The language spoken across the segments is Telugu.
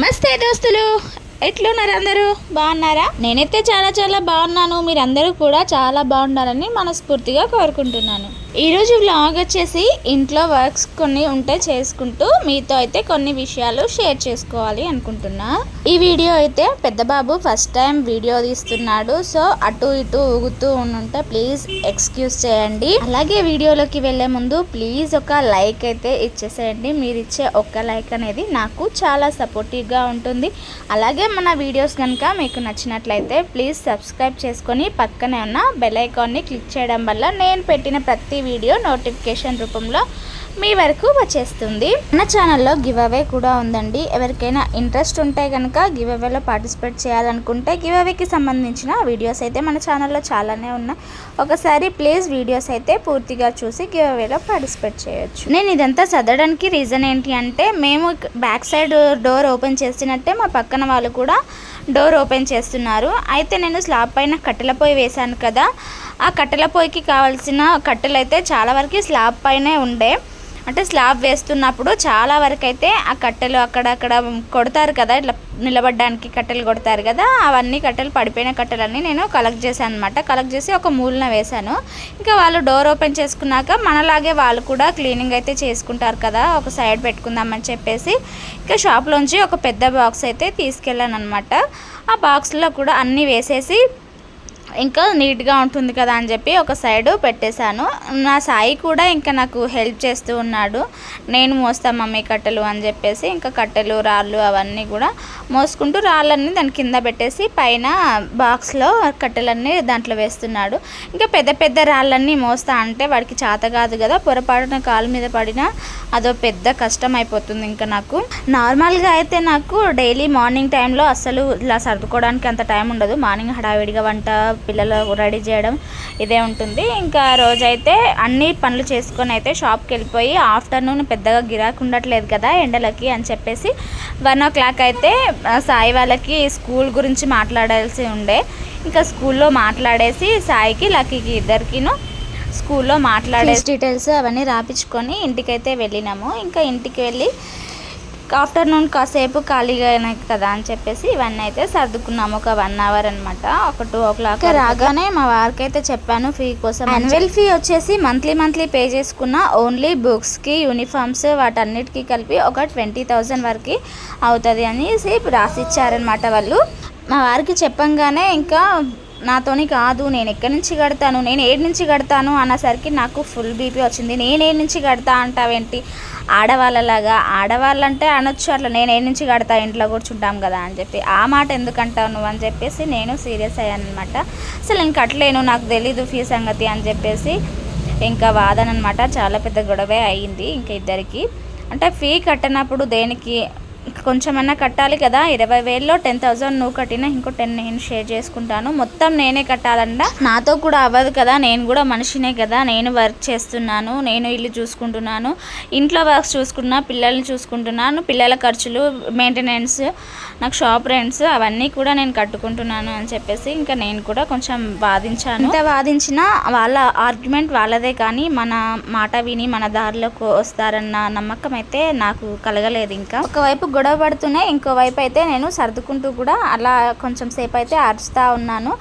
నమస్తే దోస్తులు. ఎట్లున్నారు అందరూ? బాగున్నారా? నేనైతే చాలా చాలా బాగున్నాను. మీరందరూ కూడా చాలా బాగుండాలని మనస్ఫూర్తిగా కోరుకుంటున్నాను. ఈరోజు వ్లాగ్ వచ్చేసి ఇంట్లో వర్క్స్ కొన్ని ఉంటే చేసుకుంటూ మీతో అయితే కొన్ని విషయాలు షేర్ చేసుకోవాలి అనుకుంటున్నా. ఈ వీడియో అయితే పెద్ద బాబు ఫస్ట్ టైం వీడియో తీస్తున్నాడు. సో అటు ఇటు ఊగుతూ ఉంటే ప్లీజ్ ఎక్స్క్యూజ్ చేయండి. అలాగే వీడియోలోకి వెళ్ళే ముందు ప్లీజ్ ఒక లైక్ అయితే ఇచ్చేసేయండి. మీరు ఇచ్చే ఒక్క లైక్ అనేది నాకు చాలా సపోర్టివ్గా ఉంటుంది. అలాగే మన వీడియోస్ కనుక మీకు నచ్చినట్లయితే ప్లీజ్ సబ్స్క్రైబ్ చేసుకొని పక్కనే ఉన్న బెల్ ఐకాన్ని క్లిక్ చేయడం వల్ల నేను పెట్టిన ప్రతి వీడియో నోటిఫికేషన్ రూపంలో మీ వరకు వచ్చేస్తుంది. మన ఛానల్లో గివ్ అవే కూడా ఉందండి. ఎవరికైనా ఇంట్రెస్ట్ ఉంటే కనుక గివ్ అవేలో పార్టిసిపేట్ చేయాలనుకుంటే గివ్ అవేకి సంబంధించిన వీడియోస్ అయితే మన ఛానల్లో చాలానే ఉన్నాయి. ఒకసారి ప్లీజ్ వీడియోస్ అయితే పూర్తిగా చూసి గివ్ అవేలో పార్టిసిపేట్ చేయొచ్చు. నేను ఇదంతా చదవడానికి రీజన్ ఏంటి అంటే మేము బ్యాక్ సైడ్ డోర్ ఓపెన్ చేసినట్టే మా పక్కన వాళ్ళు కూడా డోర్ ఓపెన్ చేస్తున్నారు. అయితే నేను స్లాబ్ పైన కట్టెల పొయ్యి వేశాను కదా. ఆ కట్టెల పొయ్యికి కావాల్సిన కట్టెలు అయితే చాలా వరకు స్లాబ్ పైనే ఉండే. అంటే స్లాబ్ వేస్తున్నప్పుడు చాలా వరకు అయితే ఆ కట్టెలు అక్కడక్కడ కొడతారు కదా ఇట్లా నిలబడడానికి కట్టెలు కొడతారు కదా అవన్నీ కట్టెలు పడిపోయిన కట్టెలన్నీ నేను కలెక్ట్ చేశాను అనమాట కలెక్ట్ చేసి ఒక మూలన వేశాను. ఇంకా వాళ్ళు డోర్ ఓపెన్ చేసుకున్నాక మనలాగే వాళ్ళు కూడా క్లీనింగ్ అయితే చేసుకుంటారు కదా ఒక సైడ్ పెట్టుకుందామని చెప్పేసి. ఇంకా షాప్లోంచి ఒక పెద్ద బాక్స్ అయితే తీసుకెళ్ళాను అనమాట ఆ బాక్స్లో కూడా అన్నీ వేసేసి ఇంకా నీట్గా ఉంటుంది కదా అని చెప్పి ఒక సైడ్ పెట్టేశాను. నా సాయి కూడా ఇంకా నాకు హెల్ప్ చేస్తూ ఉన్నాడు. నేను మోస్తా మమ్మీ కట్టెలు అని చెప్పేసి ఇంకా కట్టెలు రాళ్ళు అవన్నీ కూడా మోసుకుంటూ రాళ్ళన్నీ దాని కింద పెట్టేసి పైన బాక్స్లో కట్టెలన్నీ దాంట్లో వేస్తున్నాడు. ఇంకా పెద్ద పెద్ద రాళ్ళన్నీ మోస్తా అంటే వాడికి చేత కాదు కదా. పొరపాటున కాలు మీద పడినా అదో పెద్ద కష్టం అయిపోతుంది ఇంకా నాకు. నార్మల్గా అయితే నాకు డైలీ మార్నింగ్ టైంలో అస్సలు ఇలా సర్దుకోవడానికి అంత టైం ఉండదు. మార్నింగ్ హడావిడిగా వంట పిల్లలు రెడీ చేయడం ఇదే ఉంటుంది. ఇంకా రోజైతే అన్ని పనులు చేసుకొని అయితే షాప్కి వెళ్ళిపోయి ఆఫ్టర్నూన్ పెద్దగా గిరాకు ఉండట్లేదు కదా ఎండలకి అని చెప్పేసి వన్ ఓ క్లాక్ అయితే సాయి వాళ్ళకి స్కూల్ గురించి మాట్లాడాల్సి ఉండే. ఇంకా స్కూల్లో మాట్లాడేసి సాయికి లక్కీకి ఇద్దరికిను స్కూల్లో మాట్లాడే డీటెయిల్స్ అవన్నీ రాపించుకొని ఇంటికైతే వెళ్ళినాము. ఇంకా ఇంటికి వెళ్ళి ఆఫ్టర్నూన్ కాసేపు ఖాళీగా అయినాయి కదా అని చెప్పేసి ఇవన్నీ అయితే సర్దుకున్నాము. ఒక వన్ అవర్ అనమాట ఒక టూ ఓ క్లాక్ రాగానే మా వారికి అయితే చెప్పాను ఫీ కోసం యాన్యువల్ ఫీ వచ్చేసి మంత్లీ మంత్లీ పే చేసుకున్న ఓన్లీ బుక్స్కి యూనిఫామ్స్ వాటన్నిటికీ కలిపి ఒక ట్వంటీ థౌజండ్ వరకు అవుతుంది అనేసి రాసిచ్చారనమాట వాళ్ళు. మా వారికి చెప్పంగానే ఇంకా నాతోని కాదు నేను ఎక్కడి నుంచి కడతాను నేను ఏడు నుంచి కడతాను అన్నసరికి నాకు ఫుల్ బీపీ వచ్చింది. నేను ఏడు నుంచి కడతా అంటావేంటి? ఆడవాళ్ళలాగా ఆడవాళ్ళంటే అనొచ్చు అట్లా నేను ఏడు నుంచి కడతా ఇంట్లో కూర్చుంటాం కదా అని చెప్పి. ఆ మాట ఎందుకంటావు నువ్వు అని చెప్పేసి నేను సీరియస్ అయ్యాను అనమాట అసలు నేను కట్టలేను నాకు తెలీదు ఫీ సంగతి అని చెప్పేసి ఇంకా వాదన అనమాట చాలా పెద్ద గొడవే అయ్యింది ఇంకా ఇద్దరికి. అంటే ఫీ కట్టనప్పుడు దేనికి కొంచెమన్నా కట్టాలి కదా. ఇరవై వేల్లో టెన్ థౌజండ్ నువ్వు కట్టినా ఇంకో టెన్ నేను షేర్ చేసుకుంటాను. మొత్తం నేనే కట్టాలంట. నాతో కూడా అవ్వదు కదా. నేను కూడా మనిషినే కదా. నేను వర్క్ చేస్తున్నాను. నేను ఇల్లు చూసుకుంటున్నాను. ఇంట్లో వర్క్స్ చూసుకున్నా పిల్లల్ని చూసుకుంటున్నాను. పిల్లల ఖర్చులు మెయింటెనెన్స్ నాకు షాప్ రెంట్స్ అవన్నీ కూడా నేను కట్టుకుంటున్నాను అని చెప్పేసి ఇంకా నేను కూడా కొంచెం వాదించాను. ఎంత వాదించినా వాళ్ళ ఆర్గ్యుమెంట్ వాళ్ళదే కానీ మన మాట విని మన దారిలోకి వస్తారన్న నమ్మకం అయితే నాకు కలగలేదు ఇంకా. ఒకవైపు గొడవ పడుతూనే ఇంకోవైపు అయితే నేను సర్దుకుంటూ కూడా అలా కొంచెం సేపు అయితే అరుస్తూ ఉన్నాను.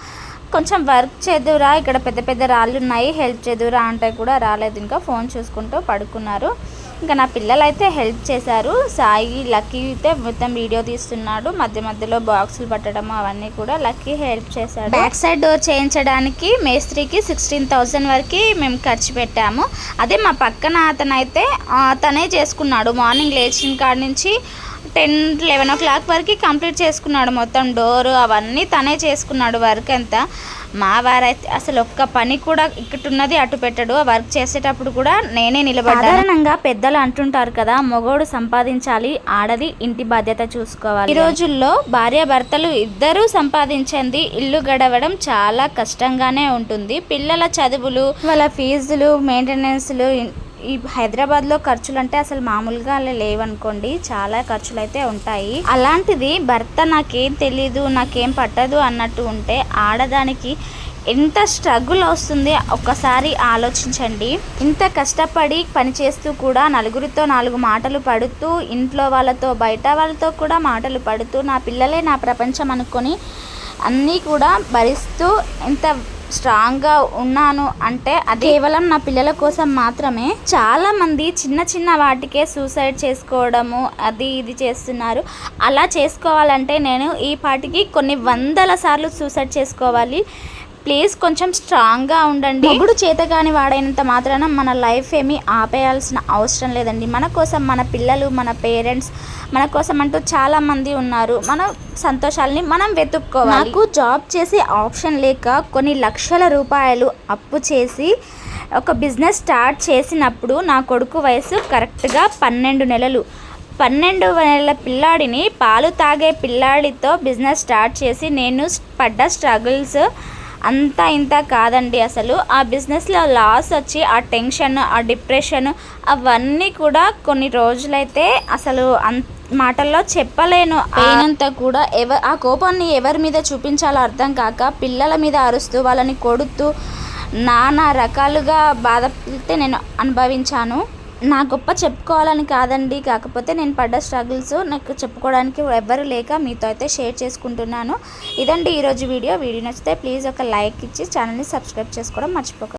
కొంచెం వర్క్ చేదురా ఇక్కడ పెద్ద పెద్ద రాళ్ళు ఉన్నాయి హెల్ప్ చేదురా అంటే కూడా రాలేదు. ఇంకా ఫోన్ చూసుకుంటూ పడుకున్నారు. ఇంకా నా పిల్లలు అయితే హెల్ప్ చేశారు. సాయి లక్కీ అయితే మొత్తం వీడియో తీస్తున్నాడు. మధ్య మధ్యలో బాక్సులు పట్టడం అవన్నీ కూడా లక్కీ హెల్ప్ చేశాడు. బ్యాక్ సైడ్ డోర్ చేయించడానికి మేస్త్రికి సిక్స్టీన్ థౌజండ్ వరకు మేము ఖర్చు పెట్టాము. అదే మా పక్కన అతను అయితే తనే చేసుకున్నాడు. మార్నింగ్ లేచిన కాడ నుంచి టెన్ లెవెన్ ఓ క్లాక్ వరకు కంప్లీట్ చేసుకున్నాడు మొత్తం డోర్ అవన్నీ తనే చేసుకున్నాడు వర్క్ అంతా. మా వారైతే అసలు ఒక్క పని కూడా ఇక్కడ ఉన్నది అటు పెట్టడు. ఆ వర్క్ చేసేటప్పుడు కూడా నేనే నిలబడ్డా సాధారణంగా పెద్దలు అంటుంటారు కదా మొగోడు సంపాదించాలి ఆడది ఇంటి బాధ్యత చూసుకోవాలి. ఈ రోజుల్లో భార్య భర్తలు ఇద్దరూ సంపాదించింది ఇల్లు గడవడం చాలా కష్టంగానే ఉంటుంది. పిల్లల చదువులు వాళ్ళ ఫీజులు మెయింటెనెన్స్లు ఈ హైదరాబాద్లో ఖర్చులు అంటే అసలు మామూలుగా అలా లేవనుకోండి చాలా ఖర్చులు అయితే ఉంటాయి. అలాంటిది భర్త నాకేం తెలీదు నాకేం పట్టదు అన్నట్టు ఉంటే ఆడదానికి ఎంత స్ట్రగుల్ వస్తుంది ఒక్కసారి ఆలోచించండి. ఇంత కష్టపడి పనిచేస్తూ కూడా నలుగురితో నాలుగు మాటలు పడుతూ ఇంట్లో వాళ్ళతో బయట వాళ్ళతో కూడా మాటలు పడుతూ నా పిల్లలే నా ప్రపంచం అనుకొని అన్నీ కూడా భరిస్తూ ఇంత స్ట్రాంగ్గా ఉన్నాను అంటే అది కేవలం నా పిల్లల కోసం మాత్రమే. చాలా మంది చిన్న చిన్న వాటికే సూసైడ్ చేసుకోవడము అది ఇది చేస్తున్నారు. అలా చేసుకోవాలంటే నేను ఈ పాటికి కొన్ని వందల సార్లు సూసైడ్ చేసుకోవాలి. ప్లీజ్ కొంచెం స్ట్రాంగ్గా ఉండండి. మొగుడు చేతగాని వాడైనంత మాత్రాన మన లైఫ్ ఏమీ ఆపేయాల్సిన అవసరం లేదండి. మన కోసం మన పిల్లలు మన పేరెంట్స్ మన కోసం అంటూ చాలా మంది ఉన్నారు. మన సంతోషాలని మనం వెతుక్కోవాలి. నాకు జాబ్ చేసే ఆప్షన్ లేక కొన్ని లక్షల రూపాయలు అప్పు చేసి ఒక బిజినెస్ స్టార్ట్ చేసినప్పుడు నా కొడుకు వయసు కరెక్ట్గా పన్నెండు నెలలు. పన్నెండు నెలల పిల్లాడిని పాలు తాగే పిల్లాడితో బిజినెస్ స్టార్ట్ చేసి నేను పడ్డ స్ట్రగుల్స్ అంతా ఇంత కాదండి అసలు. ఆ బిజినెస్లో లాస్ వచ్చి ఆ టెన్షన్ ఆ డిప్రెషన్ అవన్నీ కూడా కొన్ని రోజులైతే అసలు అన్ మాటల్లో చెప్పలేను. అయినంత కూడా ఎవ ఆ కోపాన్ని ఎవరి మీద చూపించాలో అర్థం కాక పిల్లల మీద అరుస్తూ వాళ్ళని కొడుతూ నానా రకాలుగా బాధపడితే నేను అనుభవించాను. నా గొప్ప చెప్పుకోవాలని కాదండి. కాకపోతే నేను పడ్డ స్ట్రగుల్స్ నాకు చెప్పుకోవడానికి ఎవ్వరు లేక మీతో అయితే షేర్ చేసుకుంటున్నాను. ఇదండి ఈరోజు వీడియో. వీడియో నచ్చితే ప్లీజ్ ఒక లైక్ ఇచ్చి ఛానల్ని సబ్స్క్రైబ్ చేసుకోవడం మర్చిపోకండి